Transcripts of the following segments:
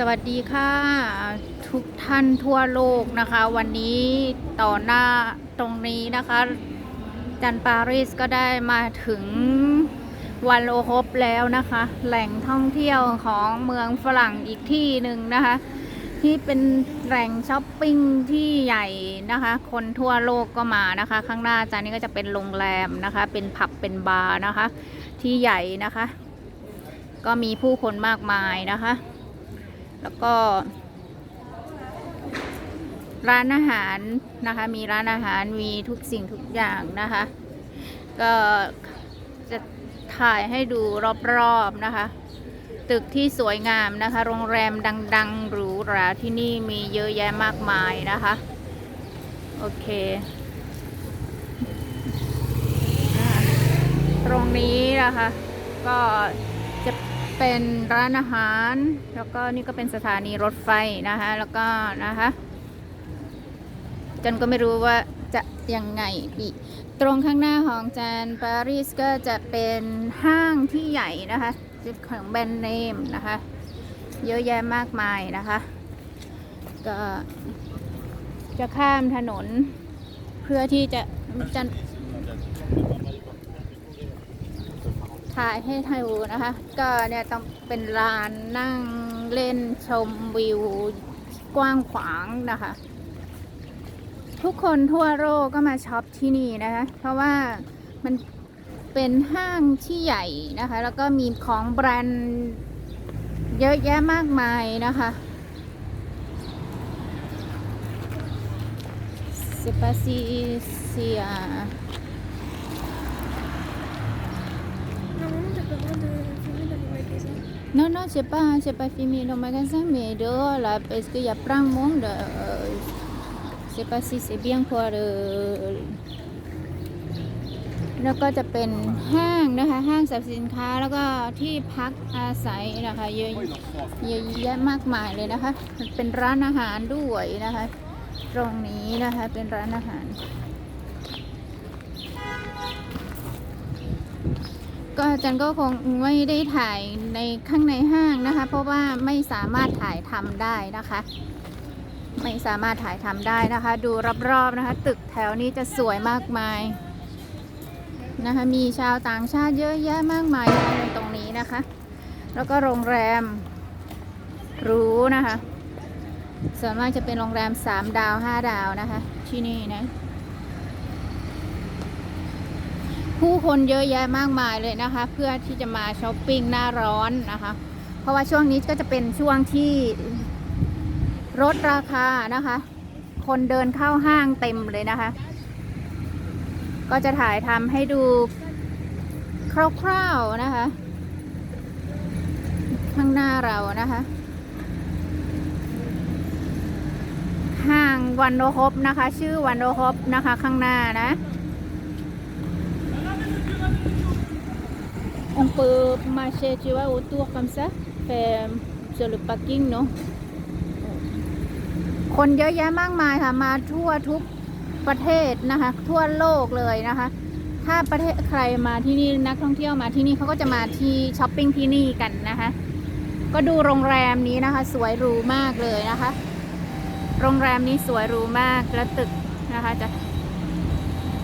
สวัสดีค่ะทุกท่านทั่วโลกนะคะ วันนี้ต่อหน้าตรงนี้นะคะ จันปารีสก็ได้มาถึงวันโอฮบแล้วนะคะ แหล่งท่องเที่ยวของเมืองฝรั่งอีกที่หนึ่งนะคะ ที่เป็นแหล่งช้อปปิ้งที่ใหญ่นะคะ คนทั่วโลกก็มานะคะ ข้างหน้าจานนี้ก็จะเป็นโรงแรมนะคะ เป็นผับเป็นบาร์นะคะ ที่ใหญ่นะคะ ก็มีผู้คนมากมายนะคะ แล้วก็ ร้านอาหารนะคะ มีร้านอาหารมีทุกสิ่งทุกอย่างนะคะ ก็จะถ่ายให้ดูรอบๆนะคะ ตึกที่สวยงามนะคะ โรงแรมดังๆหรูหราที่นี่มีเยอะแยะมากมายนะคะ โอเคตรงนี้นะคะ ก็ เป็นร้านอาหาร แล้วก็นี่ก็เป็นสถานีรถไฟนะคะแล้วก็นะคะจันก็ไม่รู้ว่าจะยังไงอีก ตรงข้างหน้าของจานปารีสก็จะเป็นห้างที่ใหญ่นะคะจุดของแบรนด์เนมนะคะ เยอะแยะมากมายนะคะ ก็จะข้ามถนนเพื่อที่จะจะ ถ่ายให้ไทยดูนะคะ ก็เนี่ยต้องเป็นลานนั่งเล่นชมวิวกว้างขวางนะคะ ทุกคนทั่วโลกก็มาช็อปที่นี่นะคะ เพราะว่ามันเป็นห้างที่ใหญ่นะคะ แล้วก็มีของแบรนด์เยอะแยะมากมายนะคะเซปาซีเซีย No, no, c'est pas, c'est pas filmé dans le magasin, mais dehors là, parce qu'il y a plein de monde. Euh, je sais pas si c'est bien quoi. euh, แล้วก็จะเป็นห้างนะคะ ห้างสรรพสินค้าแล้วก็ที่พักอาศัยนะคะ เยอะเยอะแยะมากมายเลยนะคะ เป็นร้านอาหารด้วยนะคะ ตรงนี้นะคะเป็นร้านอาหาร ก็อาจันก็คงไม่ได้ถ่ายในข้างในห้างนะคะ เพราะว่าไม่สามารถถ่ายทำได้นะคะ ไม่สามารถถ่ายทำได้นะคะ ดูรอบๆนะคะ ตึกแถวนี้จะสวยมากมายนะคะ มีชาวต่างชาติเยอะแยะมากมายในตรงนี้นะคะ แล้วก็โรงแรมหรูนะคะ ส่วนมากจะเป็นโรงแรม 3 ดาว 5 ดาวนะคะ ที่นี่นะ ผู้คนเยอะแยะมากมายเลยนะคะ เพื่อที่จะมาช้อปปิ้งหน้าร้อนนะคะ เพราะว่าช่วงนี้ก็จะเป็นช่วงที่ลดราคานะคะ คนเดินเข้าห้างเต็มเลยนะคะ ก็จะถ่ายทำให้ดูคร่าวๆนะคะ ข้างหน้าเรานะคะ ห้างวันโดฮบนะคะ ชื่อวันโดฮบนะคะข้างหน้านะ On peut marcher, tu vois, autour comme ça, faire sur le parking, non? คนเยอะแยะมากมายค่ะ มาทั่วทุกประเทศนะคะ ทั่วโลกเลยนะคะ ถ้าประเทศใครมาที่นี่นักท่องเที่ยวมาที่นี่เขาก็จะมาที่ช้อปปิ้งที่นี่กันนะคะ ก็ดูโรงแรมนี้นะคะ สวยหรูมากเลยนะคะ โรงแรมนี้สวยหรูมากแล้วตึกนะคะจะ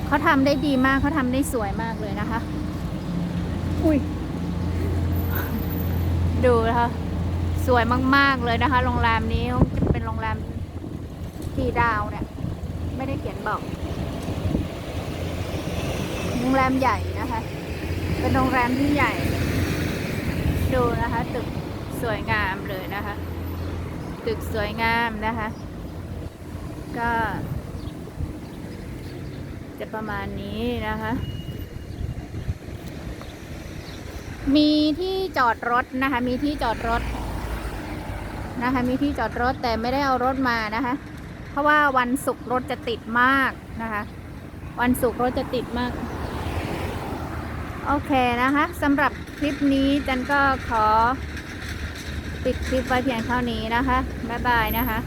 เขาทำได้ดีมากเขาทำได้สวยมากเลยนะคะ อุ้ยดูนะคะสวยมาก ๆ เลยนะคะ โรงแรมนี้เป็นโรงแรมกี่ดาวเนี่ย ไม่ได้เขียนบอก โรงแรมใหญ่นะคะ เป็นโรงแรมที่ใหญ่ ดูนะคะ ตึกสวยงามเลยนะคะ ตึกสวยงามนะคะ ก็ จะประมาณนี้นะคะ มีที่จอดรถนะคะ มีที่จอดรถนะคะ มีที่จอดรถแต่ไม่ได้เอารถมานะคะ เพราะว่าวันศุกร์รถจะติดมากนะคะ วันศุกร์รถจะติดมาก โอเคนะคะสำหรับคลิปนี้จันก็ขอปิดคลิปไว้เพียงเท่านี้นะคะ บ๊ายบายนะคะ